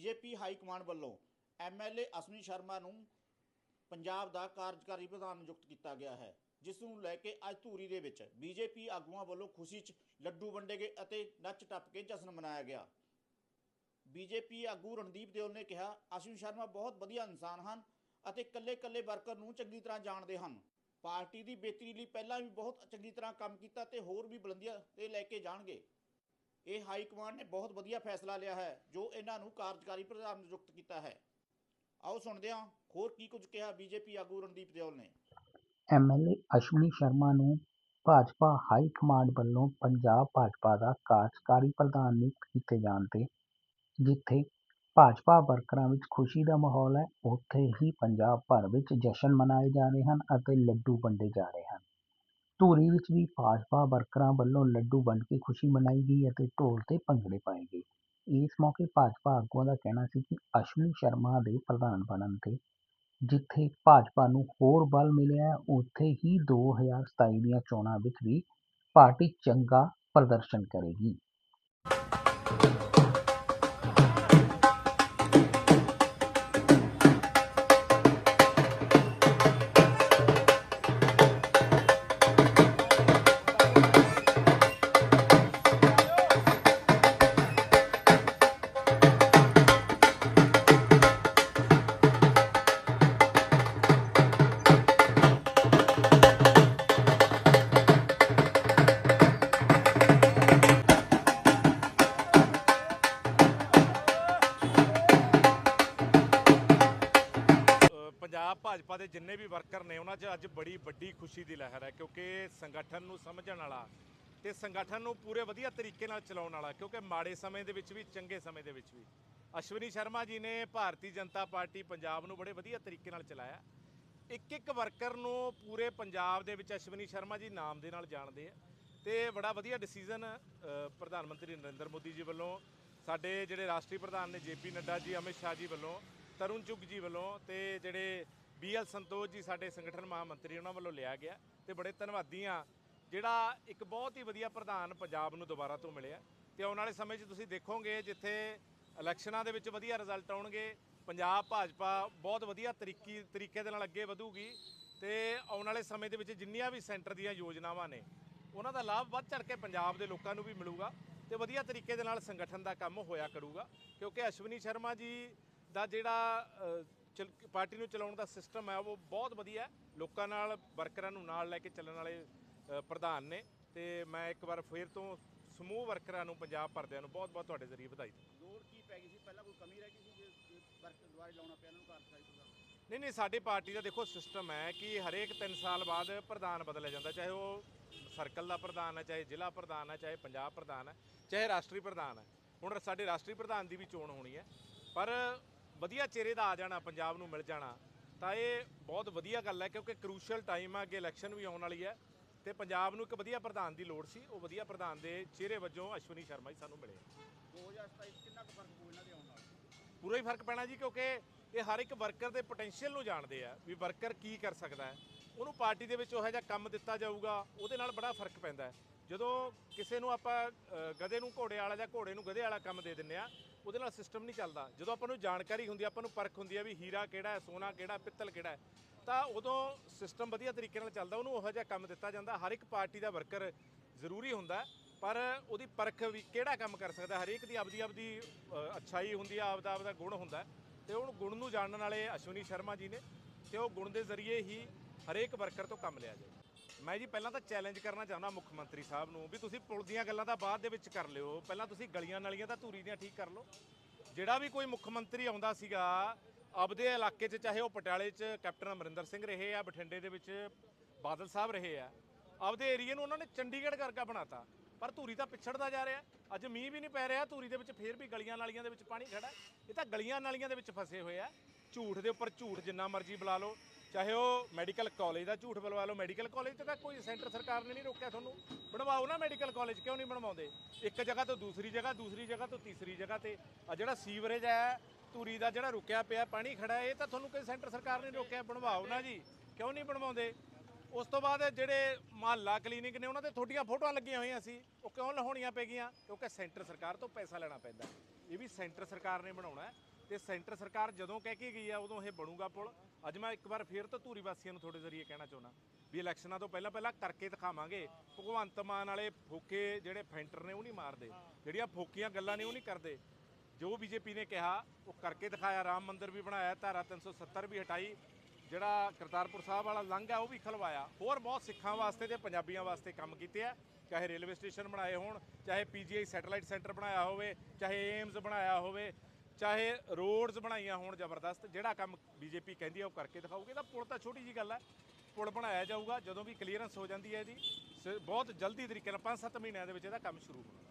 BJP high command ਵੱਲੋਂ MLA Ashwani Sharma ਨੂੰ ਪੰਜਾਬ ਦਾ ਕਾਰਜਕਾਰੀ ਪ੍ਰਧਾਨ ਨਿਯੁਕਤ ਕੀਤਾ ਗਿਆ ਹੈ, ਜਿਸ ਨੂੰ ਲੈ ਕੇ ਅੱਜ ਧੂਰੀ ਦੇ ਵਿੱਚ ਬੀਜੇਪੀ ਆਗੂਆਂ ਵੱਲੋਂ ਖੁਸ਼ੀ 'ਚ ਲੱਡੂ ਵੰਡੇ ਗਏ ਅਤੇ ਨੱਚ ਟੱਪ ਕੇ ਜਸ਼ਨ ਮਨਾਇਆ ਗਿਆ। ਬੀਜੇਪੀ ਆਗੂ ਰਣਦੀਪ ਦਿਓਲ ਨੇ ਕਿਹਾ ਅਸ਼ਵਨੀ ਸ਼ਰਮਾ ਬਹੁਤ ਵਧੀਆ ਇਨਸਾਨ ਹਨ ਅਤੇ ਕੱਲੇ-ਕੱਲੇ ਵਰਕਰ ਨੂੰ ਚੰਗੀ ਤਰ੍ਹਾਂ ਜਾਣਦੇ ਹਨ। ਪਾਰਟੀ ਦੀ ਬਿਹਤਰੀ ਲਈ ਪਹਿਲਾਂ ਵੀ ਬਹੁਤ ਚੰਗੀ ਤਰ੍ਹਾਂ ਕੰਮ ਕੀਤਾ ਤੇ ਹੋਰ ਵੀ ਬੁਲੰਦੀਆਂ ਤੇ ਲੈ ਕੇ ਜਾਣਗੇ। ਇਹ ਹਾਈ ਕਮਾਂਡ ਨੇ ਬਹੁਤ ਵਧੀਆ ਫੈਸਲਾ ਲਿਆ ਹੈ, ਜੋ ਇਹਨਾਂ ਨੂੰ ਕਾਰਜਕਾਰੀ ਪ੍ਰਧਾਨ ਨਿਯੁਕਤ ਕੀਤਾ ਹੈ। ਆਓ ਸੁਣਦੇ ਹਾਂ, ਹੋਰ ਕੀ ਕੁਝ ਕਿਹਾ ਬੀਜੇਪੀ ਆਗੂ ਰਣਦੀਪ ਦਿਓਲ ਨੇ। ਐਮਐਲਏ ਅਸ਼ਵਨੀ ਸ਼ਰਮਾ ਨੂੰ ਭਾਜਪਾ ਹਾਈ ਕਮਾਂਡ ਵੱਲੋਂ ਪੰਜਾਬ ਭਾਜਪਾ ਦਾ ਕਾਰਜਕਾਰੀ ਪ੍ਰਧਾਨ ਨਿਯੁਕਤ ਕੀਤੇ ਜਾਣ ਤੇ, ਜਿੱਥੇ ਭਾਜਪਾ ਵਰਕਰਾਂ ਵਿੱਚ ਖੁਸ਼ੀ ਦਾ ਮਾਹੌਲ ਹੈ, ਉੱਥੇ ਹੀ ਪੰਜਾਬ ਭਰ ਵਿੱਚ ਜਸ਼ਨ ਮਨਾਏ ਜਾ ਰਹੇ ਹਨ ਅਤੇ ਲੱਡੂ ਵੰਡੇ ਜਾ ਰਹੇ ਹਨ। ਧੂਰੀ ਵਿੱਚ ਵੀ ਭਾਜਪਾ ਵਰਕਰਾਂ ਵੱਲੋਂ ਲੱਡੂ ਵੰਡ ਕੇ ਖੁਸ਼ੀ ਮਨਾਈ ਗਈ ਅਤੇ ਢੋਲ ਤੇ ਭੰਗੜੇ ਪਾਏ ਗਏ। ਇਸ ਮੌਕੇ ਭਾਜਪਾ ਆਗੂਆਂ ਦਾ ਕਹਿਣਾ ਸੀ ਕਿ ਅਸ਼ਵਨੀ ਸ਼ਰਮਾ ਦੇ ਪ੍ਰਧਾਨ ਬਣਨ ਤੇ ਜਿੱਥੇ ਭਾਜਪਾ ਨੂੰ ਹੋਰ ਬਲ ਮਿਲਿਆ, ਉੱਥੇ ਹੀ 2027 ਦੀਆਂ ਚੋਣਾਂ ਵਿੱਚ ਵੀ ਪਾਰਟੀ ਚੰਗਾ ਪ੍ਰਦਰਸ਼ਨ ਕਰੇਗੀ। ਭਾਜਪਾ ਦੇ ਜਿੰਨੇ ਵੀ ਵਰਕਰ ਨੇ, ਉਹਨਾਂ 'ਚ ਅੱਜ ਬੜੀ ਵੱਡੀ ਖੁਸ਼ੀ ਦੀ ਲਹਿਰ ਹੈ, ਕਿਉਂਕਿ ਸੰਗਠਨ ਨੂੰ ਸਮਝਣ ਵਾਲਾ ਤੇ ਸੰਗਠਨ ਨੂੰ ਪੂਰੇ ਵਧੀਆ ਤਰੀਕੇ ਨਾਲ ਚਲਾਉਣ ਵਾਲਾ, ਕਿਉਂਕਿ ਮਾੜੇ ਸਮੇਂ ਦੇ ਵਿੱਚ ਵੀ, ਚੰਗੇ ਸਮੇਂ ਦੇ ਵਿੱਚ ਵੀ। ਅਸ਼ਵਨੀ ਸ਼ਰਮਾ ਜੀ ਨੇ ਭਾਰਤੀ ਜਨਤਾ ਪਾਰਟੀ ਪੰਜਾਬ ਨੂੰ ਬੜੇ ਵਧੀਆ ਤਰੀਕੇ ਨਾਲ ਚਲਾਇਆ। ਇੱਕ ਇੱਕ ਵਰਕਰ ਨੂੰ ਪੂਰੇ ਪੰਜਾਬ ਦੇ ਵਿੱਚ ਅਸ਼ਵਨੀ ਸ਼ਰਮਾ ਜੀ ਨਾਮ ਦੇ ਨਾਲ ਜਾਣਦੇ ਆ ਤੇ ਬੜਾ ਵਧੀਆ ਡਿਸੀਜਨ ਪ੍ਰਧਾਨ ਮੰਤਰੀ ਨਰਿੰਦਰ ਮੋਦੀ ਜੀ ਵੱਲੋਂ, ਸਾਡੇ ਜਿਹੜੇ ਰਾਸ਼ਟਰੀ ਪ੍ਰਧਾਨ ਨੇ ਜੇਪੀ ਨੱਡਾ ਜੀ, ਅਮਿਤ ਸ਼ਾਹ ਜੀ ਵੱਲੋਂ, ਤਰੁਣ ਚੁੱਗ ਜੀ ਵੱਲੋਂ ਤੇ ਜਿਹੜੇ ਬੀਐਲ ਸੰਤੋਸ਼ ਜੀ ਸਾਡੇ ਸੰਗਠਨ ਮਹਾਮੰਤਰੀ, ਉਹਨਾਂ ਵੱਲੋਂ ਲਿਆ ਗਿਆ ਤੇ ਬੜੇ ਧੰਨਵਾਦੀ ਆ ਜਿਹੜਾ ਇੱਕ ਬਹੁਤ ਹੀ ਵਧੀਆ ਪ੍ਰਧਾਨ ਪੰਜਾਬ ਨੂੰ ਦੁਬਾਰਾ ਤੋਂ ਮਿਲਿਆ। ਤੇ ਆਉਣ ਵਾਲੇ ਸਮੇਂ 'ਚ ਤੁਸੀਂ ਦੇਖੋਗੇ ਜਿੱਥੇ ਇਲੈਕਸ਼ਨਾਂ ਦੇ ਵਿੱਚ ਵਧੀਆ ਰਿਜ਼ਲਟ ਆਉਣਗੇ, ਪੰਜਾਬ, ਭਾਜਪਾ ਬਹੁਤ ਵਧੀਆ ਤਰੀਕੀ, ਤਰੀਕੇ ਦੇ ਨਾਲ ਅੱਗੇ ਵਧੂਗੀ ਤੇ ਆਉਣ ਵਾਲੇ ਸਮੇਂ ਦੇ ਵਿੱਚ ਜਿੰਨੀਆਂ ਵੀ ਸੈਂਟਰ ਦੀਆਂ ਯੋਜਨਾਵਾਂ ਨੇ, ਉਹਨਾਂ ਦਾ ਲਾਭ ਵੱਧ ਚੜ ਕੇ ਪੰਜਾਬ ਦੇ ਲੋਕਾਂ ਨੂੰ ਵੀ ਮਿਲੂਗਾ ਤੇ ਵਧੀਆ ਤਰੀਕੇ ਦੇ ਨਾਲ ਸੰਗਠਨ ਦਾ ਕੰਮ ਹੋਇਆ ਕਰੂਗਾ। ਕਿਉਂਕਿ ਅਸ਼ਵਨੀ ਸ਼ਰਮਾ ਜੀ ਦਾ ਜਿਹੜਾ ਪਾਰਟੀ ਨੂੰ ਚਲਾਉਣ ਦਾ ਸਿਸਟਮ ਹੈ ਉਹ ਬਹੁਤ ਵਧੀਆ ਹੈ। ਲੋਕਾਂ ਨਾਲ ਵਰਕਰਾਂ ਨੂੰ ਨਾਲ ਲੈ ਕੇ ਚੱਲਣ ਵਾਲੇ ਪ੍ਰਧਾਨ ਨੇ ਤੇ ਮੈਂ ਇੱਕ ਵਾਰ ਫੇਰ ਤੋਂ ਸਮੂਹ ਵਰਕਰਾਂ ਨੂੰ ਪੰਜਾਬ ਭਰਦਿਆਂ ਨੂੰ ਬਹੁਤ ਬਹੁਤ ਤੁਹਾਡੇ ਜ਼ਰੀਏ ਵਧਾਈ ਦਿੰਦਾ। ਲੋੜ ਕੀ ਪੈ ਗਈ ਸੀ? ਪਹਿਲਾਂ ਕੋਈ ਕਮੀ ਰਹਿ ਗਈ ਸੀ ਜੇ ਵਰਕ ਦੁਆਰੇ ਲਾਉਣਾ ਪਿਆ ਇਹਨਾਂ ਨੂੰ ਕਾਰਜਕਾਰੀ ਪ੍ਰਧਾਨ? ਨਹੀਂ ਨਹੀਂ ਸਾਡੀ ਪਾਰਟੀ ਦਾ ਦੇਖੋ ਸਿਸਟਮ ਹੈ ਕਿ ਹਰੇਕ 3 ਸਾਲ ਬਾਅਦ ਪ੍ਰਧਾਨ ਬਦਲਿਆ ਜਾਂਦਾ ਚਾਹੇ ਉਹ ਸਰਕਲ ਦਾ ਪ੍ਰਧਾਨ ਹੈ ਚਾਹੇ ਜ਼ਿਲ੍ਹਾ ਪ੍ਰਧਾਨ ਹੈ ਚਾਹੇ ਪੰਜਾਬ ਪ੍ਰਧਾਨ ਹੈ ਚਾਹੇ ਰਾਸ਼ਟਰੀ ਪ੍ਰਧਾਨ ਹੈ। ਹੁਣ ਸਾਡੇ ਰਾਸ਼ਟਰੀ ਪ੍ਰਧਾਨ ਦੀ ਵੀ ਚੋਣ ਹੋਣੀ ਹੈ ਪਰ ਵਧੀਆ ਚਿਹਰੇ ਦਾ ਆ ਜਾਣਾ ਪੰਜਾਬ ਨੂੰ ਮਿਲ ਜਾਣਾ ਤਾਂ ਇਹ ਬਹੁਤ ਵਧੀਆ ਗੱਲ ਹੈ ਕਿਉਂਕਿ ਕਰੂਸ਼ੀਅਲ ਟਾਈਮ ਆ ਅੱਗੇ ਇਲੈਕਸ਼ਨ ਵੀ ਆਉਣ ਵਾਲੀ ਹੈ ਤੇ ਪੰਜਾਬ ਨੂੰ ਇੱਕ ਵਧੀਆ ਪ੍ਰਧਾਨ ਦੀ ਲੋੜ ਸੀ ਉਹ ਵਧੀਆ ਪ੍ਰਧਾਨ ਦੇ ਚਿਹਰੇ ਵਜੋਂ ਅਸ਼ਵਨੀ ਸ਼ਰਮਾ ਜੀ ਸਾਨੂੰ ਮਿਲੇ। 2027 ਕਿੰਨਾ ਕੁ ਫ਼ਰਕ ਪਊ ਇਹਨਾਂ ਦੇ ਆਉਣ ਨਾਲ ਪੂਰਾ ਹੀ ਫ਼ਰਕ ਪੈਣਾ ਜੀ ਕਿਉਂਕਿ ਇਹ ਹਰ ਇੱਕ ਵਰਕਰ ਦੇ ਪੋਟੈਂਸ਼ੀਅਲ ਨੂੰ ਜਾਣਦੇ ਆ ਵੀ ਵਰਕਰ ਕੀ ਕਰ ਸਕਦਾ ਹੈ। ਉਹਨੂੰ ਪਾਰਟੀ ਦੇ ਵਿੱਚ ਉਹੋ ਜਿਹਾ ਕੰਮ ਦਿੱਤਾ ਜਾਊਗਾ ਉਹਦੇ ਨਾਲ ਬੜਾ ਫ਼ਰਕ ਪੈਂਦਾ ਹੈ। ਜਦੋਂ ਕਿਸੇ ਨੂੰ ਆਪਾਂ ਅ, ਗਧੇ ਨੂੰ ਘੋੜੇ ਵਾਲਾ ਜਾਂ ਘੋੜੇ ਨੂੰ ਗਧੇ ਵਾਲਾ ਕੰਮ ਦੇ ਦਿੰਨੇ ਆ ਉਹਦੇ ਨਾਲ ਸਿਸਟਮ ਨਹੀਂ ਚੱਲਦਾ। ਜਦੋਂ ਆਪਾਂ ਨੂੰ ਜਾਣਕਾਰੀ ਹੁੰਦੀ ਆਪਾਂ ਨੂੰ ਪਰਖ ਹੁੰਦੀ ਹੈ ਵੀ ਹੀਰਾ ਕਿਹੜਾ ਹੈ ਸੋਨਾ ਕਿਹੜਾ ਪਿੱਤਲ ਕਿਹੜਾ ਹੈ ਤਾਂ ਉਦੋਂ ਸਿਸਟਮ ਵਧੀਆ ਤਰੀਕੇ ਨਾਲ ਚੱਲਦਾ ਉਹਨੂੰ ਉਹੋ ਜਿਹਾ ਕੰਮ ਦਿੱਤਾ ਜਾਂਦਾ। ਹਰ ਇੱਕ ਪਾਰਟੀ ਦਾ ਵਰਕਰ ਜ਼ਰੂਰੀ ਹੁੰਦਾ ਪਰ ਉਹਦੀ ਪਰਖ ਵੀ ਕਿਹੜਾ ਕੰਮ ਕਰ ਸਕਦਾ ਹਰੇਕ ਦੀ ਆਪਦੀ ਆਪਦੀ ਅ, ਅੱਛਾਈ ਹੁੰਦੀ ਆ ਆਪਦਾ ਆਪਦਾ ਗੁਣ ਹੁੰਦਾ ਹੈ। ਤੇ ਉਹ ਗੁਣ ਨੂੰ ਜਾਣਨ ਵਾਲੇ ਅਸ਼ਵਨੀ ਸ਼ਰਮਾ ਜੀ ਨੇ ਤੇ ਉਹ ਗੁਣ ਦੇ ਜ਼ਰੀਏ ਹੀ ਹਰੇਕ ਵਰਕਰ ਤੋਂ ਕੰਮ ਲਿਆ ਜਾਏ ਮੈਂ ਜੀ ਪਹਿਲਾਂ ਤਾਂ ਚੈਲੰਜ ਕਰਨਾ ਚਾਹੁੰਦਾ ਮੁੱਖ ਮੰਤਰੀ ਸਾਹਿਬ ਨੂੰ ਵੀ ਤੁਸੀਂ ਪੁਲ ਦੀਆਂ ਗੱਲਾਂ ਤਾਂ ਬਾਅਦ ਦੇ ਵਿੱਚ ਕਰ ਲਿਓ। ਪਹਿਲਾਂ ਤੁਸੀਂ ਗਲੀਆਂ ਨਾਲੀਆਂ ਤਾਂ ਧੂਰੀ ਦੀਆਂ ਠੀਕ ਕਰ ਲਓ। ਜਿਹੜਾ ਵੀ ਕੋਈ ਮੁੱਖ ਮੰਤਰੀ ਆਉਂਦਾ ਸੀਗਾ, ਆਪਦੇ ਇਲਾਕੇ 'ਚ ਚਾਹੇ ਉਹ ਪਟਿਆਲੇ 'ਚ ਕੈਪਟਨ ਅਮਰਿੰਦਰ ਸਿੰਘ ਰਹੇ ਆ, ਬਠਿੰਡੇ ਦੇ ਵਿੱਚ ਬਾਦਲ ਸਾਹਿਬ ਰਹੇ ਆ, ਆਪਦੇ ਏਰੀਏ ਨੂੰ ਉਹਨਾਂ ਨੇ ਚੰਡੀਗੜ੍ਹ ਵਰਗਾ ਬਣਾਤਾ। ਪਰ ਧੂਰੀ ਤਾਂ ਪਿਛੜਦਾ ਜਾ ਰਿਹਾ। ਅੱਜ ਮੀਂਹ ਵੀ ਨਹੀਂ ਪੈ ਰਿਹਾ, ਧੂਰੀ ਦੇ ਵਿੱਚ ਫੇਰ ਵੀ ਗਲੀਆਂ ਨਾਲੀਆਂ ਦੇ ਵਿੱਚ ਪਾਣੀ ਖੜਾ। ਇਹ ਤਾਂ ਗਲੀਆਂ ਨਾਲੀਆਂ ਦੇ ਵਿੱਚ ਫਸੇ ਹੋਏ ਆ। ਝੂਠ ਦੇ ਉੱਪਰ ਝੂਠ ਜਿੰਨਾ ਮਰਜ਼ੀ ਬੁਲਾ ਲਓ। ਚਾਹੇ ਉਹ ਮੈਡੀਕਲ ਕਾਲਜ ਦਾ ਝੂਠ ਬੁਲਵਾ ਲਓ ਮੈਡੀਕਲ ਕਾਲਜ ਤੇ ਤਾਂ ਕੋਈ ਸੈਂਟਰ ਸਰਕਾਰ ਨੇ ਨਹੀਂ ਰੋਕਿਆ ਤੁਹਾਨੂੰ। ਬਣਵਾਓ ਨਾ ਮੈਡੀਕਲ ਕਾਲਜ ਕਿਉਂ ਨਹੀਂ ਬਣਵਾਉਂਦੇ? ਇੱਕ ਜਗ੍ਹਾ ਤੋਂ ਦੂਸਰੀ ਜਗ੍ਹਾ ਦੂਸਰੀ ਜਗ੍ਹਾ ਤੋਂ ਤੀਸਰੀ ਜਗ੍ਹਾ ਤੇ। ਆ ਜਿਹੜਾ ਸੀਵਰੇਜ ਹੈ, ਧੂਰੀ ਦਾ ਜਿਹੜਾ ਰੁਕਿਆ ਪਿਆ, ਪਾਣੀ ਖੜਾ ਇਹ ਤਾਂ ਤੁਹਾਨੂੰ ਕੋਈ ਸੈਂਟਰ ਸਰਕਾਰ ਨੇ ਰੋਕਿਆ, ਬਣਵਾਓ ਨਾ ਜੀ। ਕਿਉਂ ਨਹੀਂ ਬਣਵਾਉਂਦੇ? ਉਸ ਤੋਂ ਬਾਅਦ ਜਿਹੜੇ ਮਹੱਲਾ ਕਲੀਨਿਕ ਨੇ, ਉਹਨਾਂ ਤੇ ਤੁਹਾਡੀਆਂ ਫੋਟੋਆਂ ਲੱਗੀਆਂ ਹੋਈਆਂ ਸੀ। ਉਹ ਕਿਉਂ ਲਹਾਉਣੀਆਂ ਪੈ ਗਈਆਂ? ਕਿਉਂਕਿ ਸੈਂਟਰ ਸਰਕਾਰ ਤੋਂ ਪੈਸਾ ਲੈਣਾ ਪੈਂਦਾ। ਇਹ ਵੀ ਸੈਂਟਰ ਸਰਕਾਰ ਨੇ ਬਣਾਉਣਾ ਤੇ ਸੈਂਟਰ ਸਰਕਾਰ ਜਦੋਂ ਕਹਿ ਕੇ ਗਈ ਆ, ਉਦੋਂ ਇਹ ਬਣੂਗਾ ਪੁਲ। ਅੱਜ ਮੈਂ ਇੱਕ ਵਾਰ ਫੇਰ ਤੋਂ ਧੂਰੀ ਵਾਸੀਆਂ ਨੂੰ ਤੁਹਾਡੇ ਜ਼ਰੀਏ ਕਹਿਣਾ ਚਾਹੁੰਦਾ ਵੀ ਇਲੈਕਸ਼ਨਾਂ ਤੋਂ ਪਹਿਲਾਂ ਪਹਿਲਾਂ ਕਰਕੇ ਦਿਖਾਵਾਂਗੇ। ਭਗਵੰਤ ਮਾਨ ਵਾਲੇ ਫੋਕੇ ਜਿਹੜੇ ਫੈਂਟਰ ਨੇ, ਉਹ ਨਹੀਂ ਮਾਰਦੇ। ਜਿਹੜੀਆਂ ਫੋਕੀਆਂ ਗੱਲਾਂ ਨੇ, ਉਹ ਨਹੀਂ ਕਰਦੇ। ਜੋ ਬੀਜੇਪੀ ਨੇ ਕਿਹਾ, ਉਹ ਕਰਕੇ ਦਿਖਾਇਆ। ਰਾਮ ਮੰਦਿਰ ਵੀ ਬਣਾਇਆ, ਧਾਰਾ 370 ਵੀ ਹਟਾਈ। ਜਿਹੜਾ ਕਰਤਾਰਪੁਰ ਸਾਹਿਬ ਵਾਲਾ ਲੰਘ ਹੈ ਉਹ ਵੀ ਖਲਵਾਇਆ। ਹੋਰ ਬਹੁਤ ਸਿੱਖਾਂ ਵਾਸਤੇ ਤੇ ਪੰਜਾਬੀਆਂ ਵਾਸਤੇ ਕੰਮ ਕੀਤੇ ਆ। ਚਾਹੇ ਰੇਲਵੇ ਸਟੇਸ਼ਨ ਬਣਾਏ ਹੋਣ, ਚਾਹੇ ਪੀਜੀਆਈ ਸੈਟੇਲਾਈਟ ਸੈਂਟਰ ਬਣਾਇਆ ਹੋਵੇ, ਚਾਹੇ ਏਮਸ ਬਣਾਇਆ ਹੋਵੇ ਚਾਹੇ ਰੋਡਸ ਬਣਾਈਆਂ ਹੋਣ ਜ਼ਬਰਦਸਤ, ਜਿਹੜਾ ਕੰਮ ਬੀਜੇਪੀ ਕਹਿੰਦੀ ਆ ਉਹ ਕਰਕੇ ਦਿਖਾਊਗੀ। ਤਾਂ ਪੁਲ ਤਾਂ ਛੋਟੀ ਜੀ ਗੱਲ ਹੈ ਪੁਲ ਬਣਾਇਆ ਜਾਊਗਾ, ਜਦੋਂ ਵੀ ਕਲੀਅਰੈਂਸ ਹੋ ਜਾਂਦੀ ਹੈ ਇਹਦੀ। ਸ- ਬਹੁਤ ਜਲਦੀ ਤਰੀਕੇ ਨਾਲ 5-7 ਮਹੀਨਿਆਂ ਦੇ ਵਿੱਚ ਇਹਦਾ ਕੰਮ ਸ਼ੁਰੂ ਹੋਣਾ।